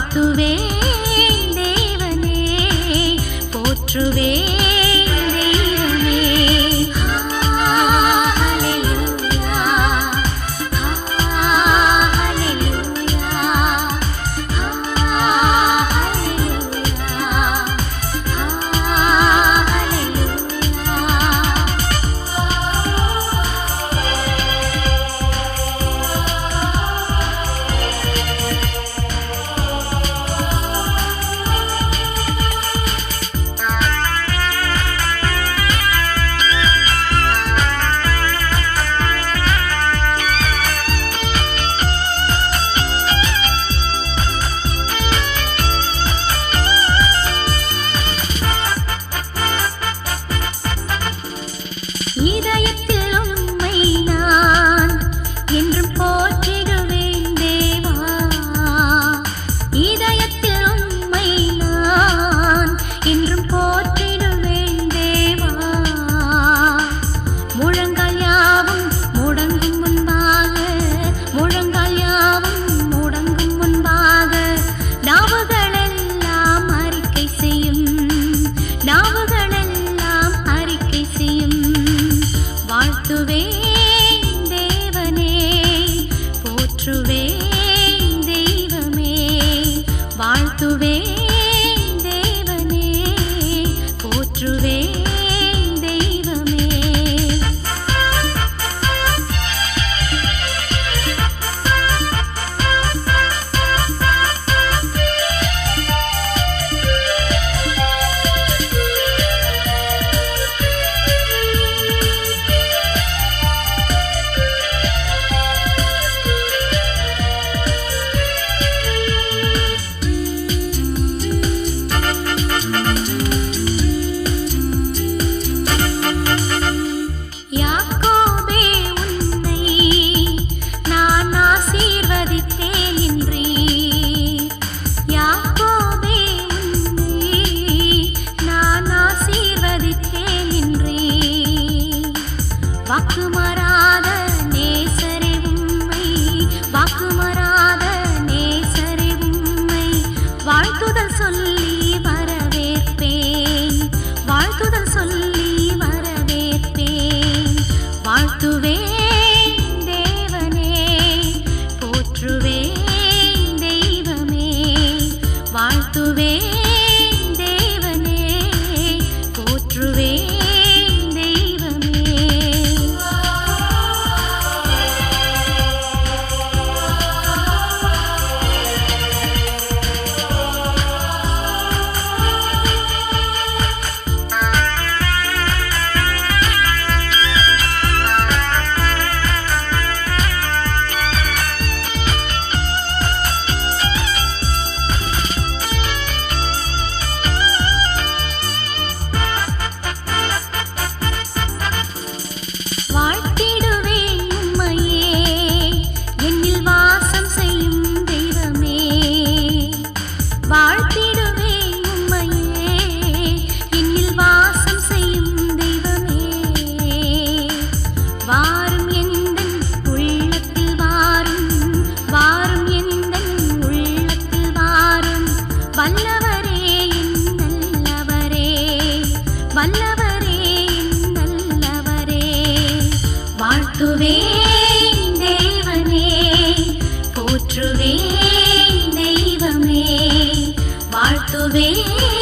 வாழ்த்துவேன் ಕ್ರಿಸ್ತುವೇ போற்றுவேன் தெய்வமே போற்றுவேன் தெய்வமே வாழ்த்துவேன்